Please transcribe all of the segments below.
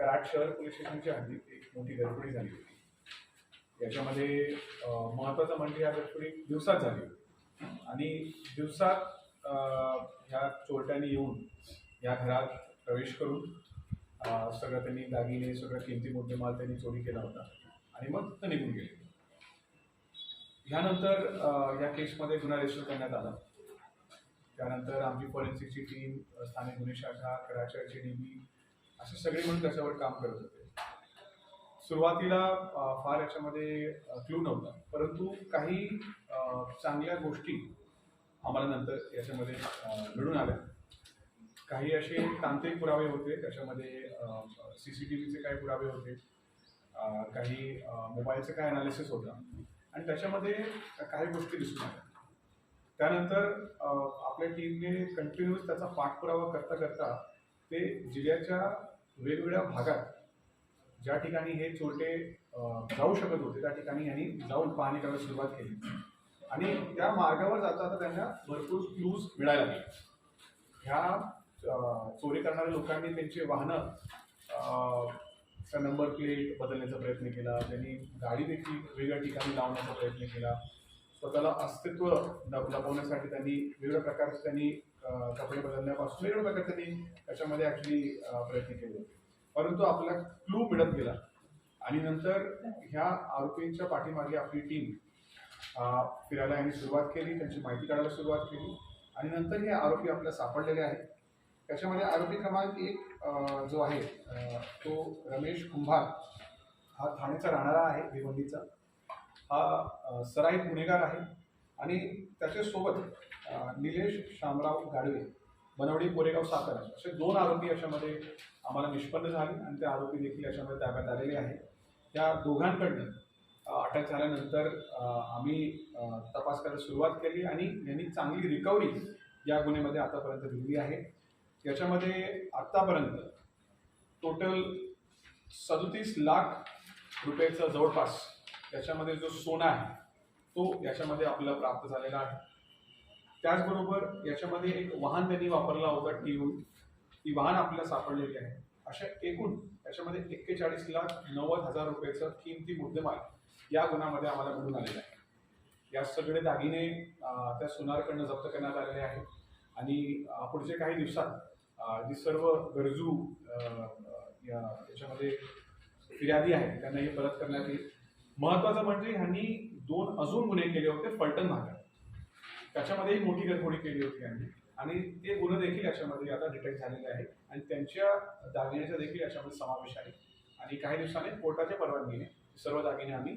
कराड शहर पोलीस स्टेशनच्या हद्दीत एक मोठी गडबडी झाली होती. याच्यामध्ये महत्त्वाचं म्हणजे ह्या गडबडी दिवसात झाली होती. आणि दिवसात ह्या चोरट्यांनी येऊन या घरात प्रवेश करून सगळं त्यांनी दागिने सगळं किमती माल त्यांनी चोरी केला होता. आणि मग ते निघून गेले. ह्यानंतर या केसमध्ये गुन्हा रजिस्टर करण्यात आला. त्यानंतर आमची फॉरेन्सिकची टीम स्थानिक गुन्हे शाखा कराचारची नेहमी असे सगळे म्हणून त्याच्यावर काम करत होते. सुरुवातीला फार याच्यामध्ये क्लू नव्हता. परंतु काही चांगल्या गोष्टी आम्हाला नंतर याच्यामध्ये घडून आल्या. काही असे तांत्रिक पुरावे होते. त्याच्यामध्ये सी सी टी व्हीचे काही पुरावे होते. काही मोबाईलचं काय अनालिसिस होतं. आणि त्याच्यामध्ये काही गोष्टी दिसून आल्या. त्यानंतर आपल्या टीमने कंटिन्यूस त्याचा पाठपुरावा करता करता ते जिल्ह्याच्या वेगवेगळ्या भागात ज्या ठिकाणी हे चोरटे जाऊ शकत होते त्या ठिकाणी यांनी जाऊन पाहणी करायला सुरुवात केली. आणि त्या मार्गावर जाता जाता त्यांना भरपूर क्लूज मिळायला लागले. ह्या चोरी करणाऱ्या लोकांनी त्यांची वाहनं चा नंबर प्लेट बदलण्याचा प्रयत्न केला. त्यांनी गाडी देखील वेगळ्या ठिकाणी लावण्याचा प्रयत्न केला. स्वतःला अस्तित्व लपवण्यासाठी त्यांनी वेगवेगळ्या प्रकारचे त्यांनी कपडे बदलण्यापासून वेगवेगळ्या प्रकारे त्यांनी त्याच्यामध्ये ॲक्च्युली प्रयत्न केले होते. परंतु आपला क्लू मिळत गेला. आणि नंतर ह्या आरोपींच्या पाठीमागे आपली टीम फिरायला यांनी सुरुवात केली. त्यांची माहिती काढायला सुरुवात केली. आणि नंतर हे आरोपी आपल्याला सापडलेले आहेत. त्याच्यामध्ये आरोपी क्रमांक एक जो आहे तो रमेश कुंभार. हा ठाण्याचा राहणारा आहे भिवंडीचा. हा सराई गुन्हेगार आहे. आणि त्याच्यासोबत निलेश शामराव गाडवे बनवडी कोरेगाव सातारा असे दोन आरोपी याच्यामध्ये आम्हाला निष्पन्न झाले आणि ते आरोपी देखील याच्यामध्ये ताब्यात आलेले आहे त्या दोघांकडनं अटक झाल्यानंतर आम्ही तपास करायला सुरुवात केली आणि यांनी चांगली रिकव्हरी या गुन्ह्यामध्ये आतापर्यंत दिली आहे. याच्यामध्ये आत्तापर्यंत टोटल सदोतीस लाख रुपयेचा जवळपास याच्यामध्ये जो सोना आहे तो याच्यामध्ये आपल्याला प्राप्त झालेला आहे. त्याचबरोबर याच्यामध्ये एक वाहन त्यांनी वापरला होता टीहून ती वाहन आपल्याला सापडलेली आहे. अशा एकूण याच्यामध्ये एक्केचाळीस लाख नव्वद हजार रुपयाचं किमती मुद्देमाल या गुन्ह्यामध्ये आम्हाला मिळून आलेला आहे. या सगळे दागिने त्या सोनारकडनं जप्त करण्यात आलेले आहेत. आणि पुढचे काही दिवसात जी सर्व गरजू या याच्यामध्ये फिर्यादी आहेत त्यांना हे परत करण्यात येईल. महत्वाचं म्हणजे ह्यांनी दोन अजून गुन्हे केले होते फलटण भागात. त्याच्यामध्ये एक मोठी गडबोडी केली होती यांनी. आणि ते गुन्हे देखील याच्यामध्ये आता डिटेक्ट झालेले आहेत. आणि त्यांच्या दागिन्याचा देखील याच्यामध्ये समावेश आहे. आणि काही दिवसांनी कोर्टाच्या परवानगीने सर्व दागिने आम्ही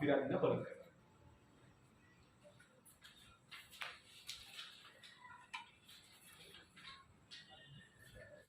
फिर्यादींना परत करू